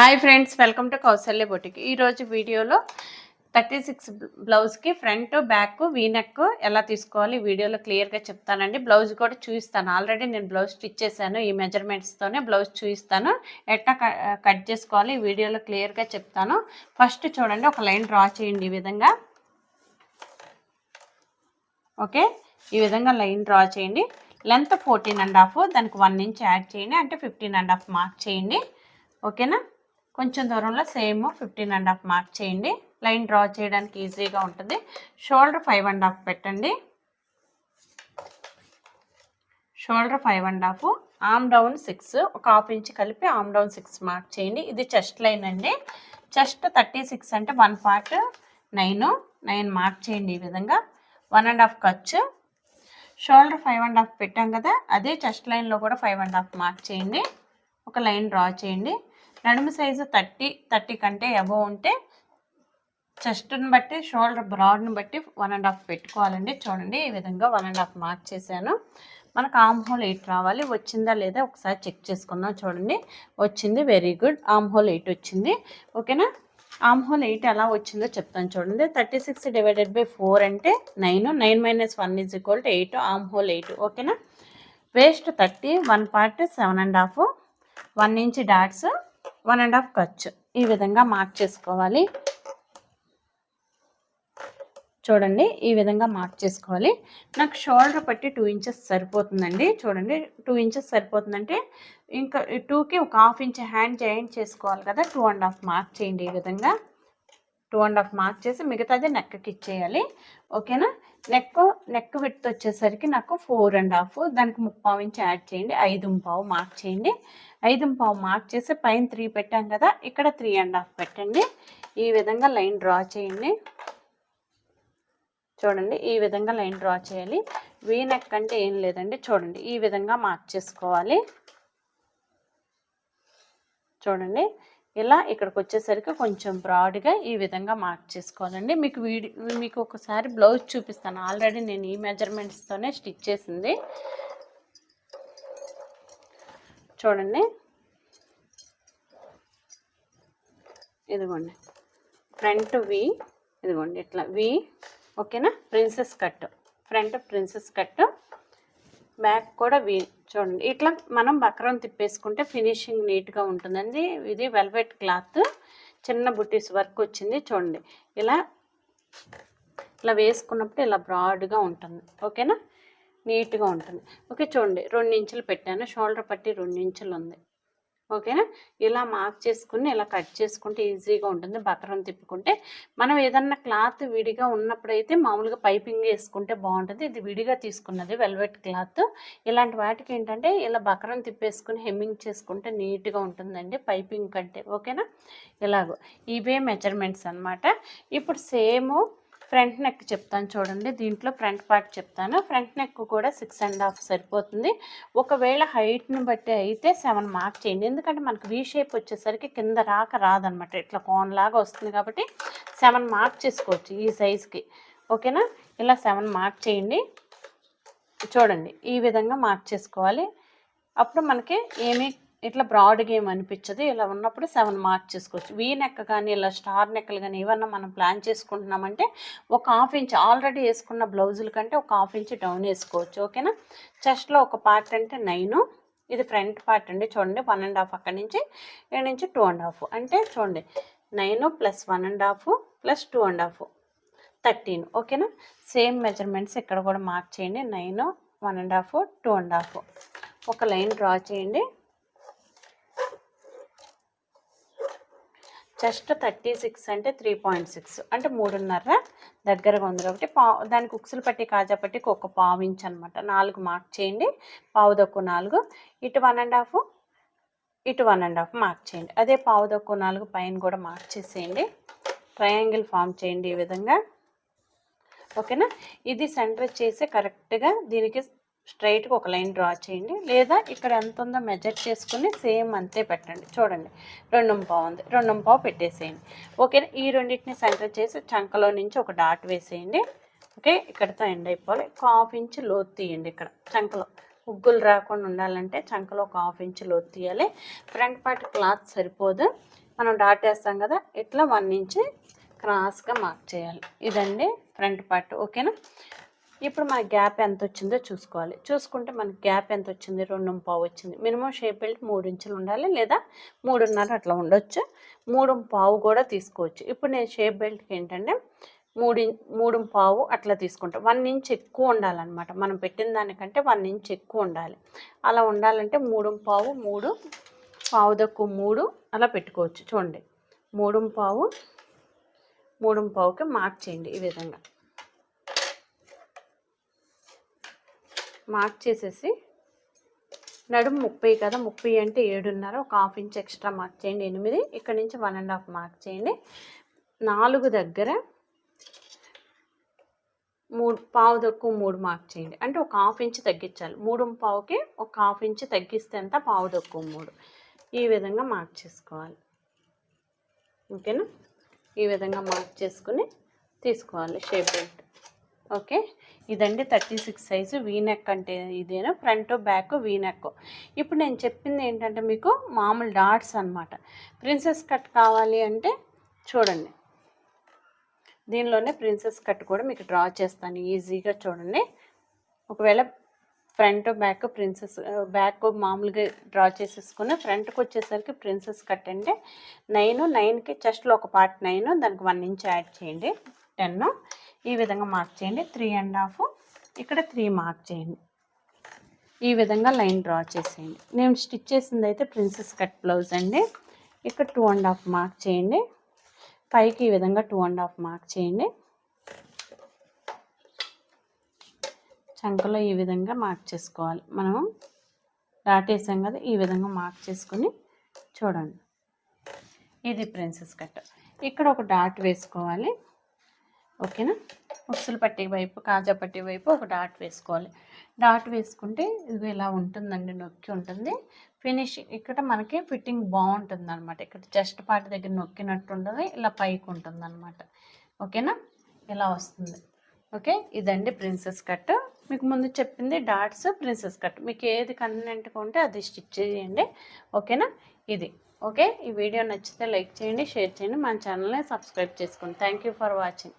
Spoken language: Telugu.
Hi friends welcome to Kausalya boutique ఈరోజు వీడియోలో థర్టీ సిక్స్ బ్లౌజ్కి ఫ్రంట్ బ్యాక్ వీనెక్ ఎలా తీసుకోవాలి వీడియోలో క్లియర్గా చెప్తానండి. బ్లౌజ్ కూడా చూపిస్తాను. ఆల్రెడీ నేను బ్లౌజ్ స్టిచ్ చేశాను. ఈ మెజర్మెంట్స్తోనే బ్లౌజ్ చూపిస్తాను. ఎట్లా కట్ చేసుకోవాలి వీడియోలో క్లియర్గా చెప్తాను. ఫస్ట్ చూడండి ఒక లైన్ డ్రా చేయండి ఈ విధంగా. ఓకే ఈ విధంగా లైన్ డ్రా చేయండి. లెంత్ ఫోర్టీన్ అండ్ హాఫ్ దానికి వన్ ఇంచ్ యాడ్ చేయండి. అంటే ఫిఫ్టీన్ అండ్ హాఫ్ మార్క్ చేయండి. ఓకేనా కొంచెం దూరంలో same fifteen and half mark చేయండి. లైన్ డ్రా చేయడానికి ఈజీగా ఉంటుంది. షోల్డర్ ఫైవ్ అండ్ హాఫ్ పెట్టండి. Shoulder five and half arm down six ఒక హాఫ్ ఇంచ్ కలిపి ఆమ్ డౌన్ సిక్స్ మార్క్ చేయండి. ఇది చెస్ట్ లైన్ అండి. చెస్ట్ థర్టీ సిక్స్ అంటే one part nine nine mark చేయండి ఈ విధంగా. వన్ అండ్ హాఫ్ ఖర్చు. షోల్డర్ ఫైవ్ అండ్ హాఫ్ పెట్టాం కదా అదే చెస్ట్ లైన్లో కూడా ఫైవ్ అండ్ హాఫ్ మార్క్ చేయండి. ఒక లైన్ డ్రా చేయండి. నడుము సైజు థర్టీ థర్టీ కంటే అబోవ్ ఉంటే చెస్ట్ని బట్టి షోల్డర్ బ్రాడ్ని బట్టి వన్ అండ్ హాఫ్ పెట్టుకోవాలండి. చూడండి ఈ విధంగా వన్ అండ్ హాఫ్ మార్క్ చేశాను. మనకు ఆమ్ హోల్ ఎయిట్ రావాలి. వచ్చిందా లేదా ఒకసారి చెక్ చేసుకుందాం చూడండి. వచ్చింది very good arm hole eight వచ్చింది. ఓకేనా ఆమ్ హోల్ ఎయిట్ ఎలా వచ్చిందో చెప్తాను చూడండి. Thirty six divided by four అంటే nine nine minus one is equal to eight armhole eight ఓకేనా waist thirty one part seven and half one inch dots one and half ఖర్చు ఈ విధంగా మార్క్ చేసుకోవాలి. చూడండి ఈ విధంగా మార్క్ చేసుకోవాలి. నాకు షోల్డర్ పట్టి టూ ఇంచెస్ సరిపోతుందండి. చూడండి టూ ఇంచెస్ సరిపోతుందంటే ఇంకా టూకి ఒక హాఫ్ ఇంచ్ హ్యాండ్ జాయింట్ చేసుకోవాలి కదా టూ అండ్ హాఫ్ మార్క్ చేయండి ఈ విధంగా. టూ అండ్ హాఫ్ మార్క్ చేసి మిగతాది నెక్కి ఇచ్చేయాలి. ఓకేనా? నెక్ నెక్ విత్ వచ్చేసరికి నాకు ఫోర్ అండ్ హాఫ్. దానికి ముప్పావు ఇంచ్ యాడ్ చేయండి. ఐదు పావు మార్క్ చేయండి. ఐదు పావు మార్క్ చేసి పైన త్రీ పెట్టాం కదా ఇక్కడ త్రీ అండ్ హాఫ్ పెట్టండి. ఈ విధంగా లైన్ డ్రా చేయండి. చూడండి ఈ విధంగా లైన్ డ్రా చేయాలి. వీ నెక్ అంటే ఏం లేదండి. చూడండి ఈ విధంగా మార్క్ చేసుకోవాలి. చూడండి ఇలా ఇక్కడికి వచ్చేసరికి కొంచెం బ్రాడ్గా ఈ విధంగా మార్క్ చేసుకోవాలండి. మీకు వీడి మీకు ఒకసారి బ్లౌజ్ చూపిస్తాను. ఆల్రెడీ నేను ఈ మెజర్మెంట్స్తోనే స్టిచ్ చేసింది. చూడండి. ఇదిగోండి. ఫ్రంట్ వి ఇదిగోండి ఇట్లా వి ఓకేనా? Princess cut front princess cut back కూడా వీ చూడండి. ఇట్లా మనం బక్రం తిప్పేసుకుంటే ఫినిషింగ్ నీట్గా ఉంటుందండి. ఇది వెల్వెట్ క్లాత్. చిన్న బుట్టీస్ వర్క్ వచ్చింది చూడండి. ఇలా ఇలా వేసుకున్నప్పుడు ఇలా బ్రాడ్గా ఉంటుంది. ఓకేనా? నీట్గా ఉంటుంది. ఓకే చూడండి. రెండు ఇంచులు పెట్టాను. షోల్డర్ పట్టి రెండు ఇంచులు ఉంది. ఓకేనా? ఇలా మార్క్ చేసుకుని ఇలా కట్ చేసుకుంటే ఈజీగా ఉంటుంది. బకరం తిప్పుకుంటే. మనం ఏదన్నా క్లాత్ విడిగా ఉన్నప్పుడైతే మామూలుగా పైపింగ్ వేసుకుంటే బాగుంటుంది. ఇది విడిగా తీసుకున్నది వెల్వెట్ క్లాత్. ఇలాంటి వాటికి ఏంటంటే ఇలా బకరం తిప్పేసుకుని హెమ్మింగ్ చేసుకుంటే నీట్గా ఉంటుందండి పైపింగ్ కంటే. ఓకేనా? ఇలాగో. ఇవే మెజర్మెంట్స్ అనమాట ఇప్పుడు సేమ్ ఫ్రంట్ నెక్ చెప్తాను చూడండి. దీంట్లో ఫ్రంట్ పార్ట్ చెప్తాను. ఫ్రంట్ నెక్ కూడా సిక్స్ అండ్ హాఫ్ సరిపోతుంది. ఒకవేళ హైట్ని బట్టి అయితే సెవెన్ మార్క్ చేయండి. ఎందుకంటే మనకు వీ షేప్ వచ్చేసరికి కింద రాక రాదనమాట ఇట్లా కోన్ లాగా వస్తుంది కాబట్టి సెవెన్ మార్క్ చేసుకోవచ్చు ఈ సైజ్కి ఓకేనా ఇలా సెవెన్ మార్క్ చేయండి. చూడండి. ఈ విధంగా మార్క్ చేసుకోవాలి. అప్పుడు మనకి ఏమీ ఇట్లా బ్రాడ్గా ఏమి అనిపించదు. ఇలా ఉన్నప్పుడు సెవెన్ మార్క్ చేసుకోవచ్చు. వీ నెక్ కానీ ఇలా స్టార్ నెక్కలు కానీ ఏమన్నా మనం ప్లాన్ చేసుకుంటున్నామంటే ఒక హాఫ్ ఇంచ్ ఆల్రెడీ వేసుకున్న బ్లౌజుల కంటే ఒక హాఫ్ ఇంచ్ డౌన్ వేసుకోవచ్చు. ఓకేనా చెస్ట్లో ఒక పార్ట్ అంటే నైను ఇది ఫ్రంట్ పార్ట్ అండి. చూడండి. వన్ అండ్ హాఫ్ అక్కడి నుంచి ఇక్కడ నుంచి టూ అండ్ హాఫ్ అంటే చూడండి. Nine plus one and half plus two and half thirteen ఓకేనా సేమ్ మెజర్మెంట్స్ ఇక్కడ కూడా మార్క్ చేయండి. Nine one and half two and half ఒక లైన్ డ్రా చేయండి. జస్ట్ థర్టీ సిక్స్ అంటే త్రీ పాయింట్ సిక్స్. అంటే మూడున్నర దగ్గరగా ఉంది. కాబట్టి పావు దానికి ఉక్సులు పట్టి కాజా పట్టికి ఒక పావు ఇంచ్ అనమాట నాలుగు మార్క్ చేయండి. పావు దక్కు నాలుగు. ఇటు వన్ అండ్ హాఫ్ ఇటు వన్ అండ్ హాఫ్ మార్క్ చేయండి. అదే పావు దక్కు నాలుగు పైన కూడా మార్క్ చేసేయండి. ట్రయాంగిల్ ఫామ్ చేయండి ఈ విధంగా. ఓకేనా? ఇది సెంటర్ చేసి కరెక్ట్గా దీనికి స్ట్రైట్గా ఒక లైన్ డ్రా చేయండి. లేదా ఇక్కడ ఎంత ఉందో మెజర్ చేసుకుని సేమ్ అంతే పెట్టండి. చూడండి. రెండు పావు ఉంది రెండు పావు పెట్టేసేయండి. ఓకే ఈ రెండింటిని సెంటర్ చేసి చంకలో నుంచి ఒక డాట్ వేసేయండి. ఓకే? ఇక్కడతో ఎండ్ అయిపోవాలి. ఒక హాఫ్ ఇంచ్ లోతు తీయండి ఇక్కడ చంకలో. ఉగ్గులు రాకుండా ఉండాలంటే చంకలో ఒక హాఫ్ ఇంచ్ లోతు తీయాలి. ఫ్రంట్ పార్ట్ క్లాత్ సరిపోదు. మనం డాట్ వేస్తాం కదా? ఇట్లా వన్ ఇంచ్ క్రాస్గా మార్క్ చేయాలి. ఇదండి ఫ్రంట్ పార్ట్. ఓకేనా? ఇప్పుడు మన గ్యాప్ ఎంత వచ్చిందో చూసుకోవాలి. చూసుకుంటే మనకి గ్యాప్ ఎంత వచ్చింది రెండు పావు వచ్చింది మినిమం షేప్ బెల్ట్ మూడు ఇంచులు ఉండాలి లేదా మూడున్నర అట్లా ఉండొచ్చు. మూడు పావు కూడా తీసుకోవచ్చు. ఇప్పుడు నేను షేప్ బెల్ట్కి ఏంటంటే మూడు మూడు పావు అట్లా తీసుకుంటాం. వన్ ఇంచ్ ఎక్కువ ఉండాలన్నమాట. మనం పెట్టిన దానికంటే వన్ ఇంచ్ ఎక్కువ ఉండాలి. అలా ఉండాలంటే మూడు పావు మూడు పావు దక్కు మూడు అలా పెట్టుకోవచ్చు. చూడండి. మూడు పావు మూడు పావుకి మార్క్ చేయండి ఈ విధంగా. మార్క్ చేసేసి నడుము ముప్పై కదా ముప్పై అంటే ఏడున్నర ఒక హాఫ్ ఇంచ్ ఎక్స్ట్రా మార్క్ చేయండి ఎనిమిది ఇక్కడ నుంచి వన్ అండ్ హాఫ్ మార్క్ చేయండి. నాలుగు దగ్గర మూడు పావు దక్కు మూడు మార్క్ చేయండి. అంటే ఒక హాఫ్ ఇంచ్ తగ్గించాలి. మూడు పావుకి ఒక హాఫ్ ఇంచ్ తగ్గిస్తే అంత పావు దక్కు మూడు. ఈ విధంగా మార్క్ చేసుకోవాలి. ఓకేనా? ఈ విధంగా మార్క్ చేసుకుని తీసుకోవాలి షేప్ బెల్ట్. ఓకే? ఇదండి thirty six size V neck అంటే ఇదేనా? ఫ్రంట్ బ్యాక్ వీనెక్ ఇప్పుడు నేను చెప్పింది ఏంటంటే మీకు మామూలు డాట్స్ అనమాట ప్రిన్సెస్ కట్ కావాలి అంటే చూడండి. దీనిలోనే ప్రిన్సెస్ కట్ కూడా మీకు డ్రా చేస్తాను. ఈజీగా చూడండి. ఒకవేళ ఫ్రంట్ బ్యాక్ ప్రిన్సెస్ బ్యాక్ మామూలుగా డ్రా చేసేసుకుని ఫ్రంట్కి వచ్చేసరికి ప్రిన్సెస్ కట్ అంటే నైన్ నైన్కి చెస్ట్లో ఒక పార్ట్ నైన్ దానికి వన్ ఇంచ్ యాడ్ చేయండి. టెన్ ఈ విధంగా మార్క్ చేయండి. Three and half. ఇక్కడ త్రీ మార్క్ చేయండి. ఈ విధంగా లైన్ డ్రా చేసేయండి. నేను స్టిచ్ చేసింది అయితే ప్రిన్సెస్ కట్ బ్లౌజ్ అండి. ఇక్కడ టూ అండ్ హాఫ్ మార్క్ చేయండి. పైకి ఈ విధంగా టూ అండ్ హాఫ్ మార్క్ చేయండి. చంకలో ఈ విధంగా మార్క్ చేసుకోవాలి. మనం డాట్ వేసాం కదా ఈ విధంగా మార్క్ చేసుకుని చూడండి. ఇది ప్రిన్సెస్ కట్. ఇక్కడ ఒక డాట్ వేసుకోవాలి. ఓకేనా? ఉక్సులు పట్టే వైపు కాజా పట్టే వైపు ఒక డాట్ వేసుకోవాలి. డాట్ వేసుకుంటే ఇది ఇలా ఉంటుందండి నొక్కి ఉంటుంది. ఫినిష్ ఇక్కడ మనకి ఫిట్టింగ్ బాగుంటుంది అనమాట ఇక్కడ చెస్ట్ పార్ట్ దగ్గర నొక్కినట్టు ఉంటుంది ఇలా పైకి ఉంటుంది అనమాట ఓకేనా? ఇలా వస్తుంది. ఓకే? ఇదండి ప్రిన్సెస్ కట్ మీకు ముందు చెప్పింది డాట్స్ ప్రిన్సెస్ కట్ మీకు ఏది కన్వీనెంట్గా ఉంటే అది స్టిచ్ చేయండి. ఓకేనా? ఇది. ఓకే? ఈ వీడియో నచ్చితే లైక్ చేయండి షేర్ చేయండి. మన ఛానల్ని సబ్స్క్రైబ్ చేసుకోండి. Thank you for watching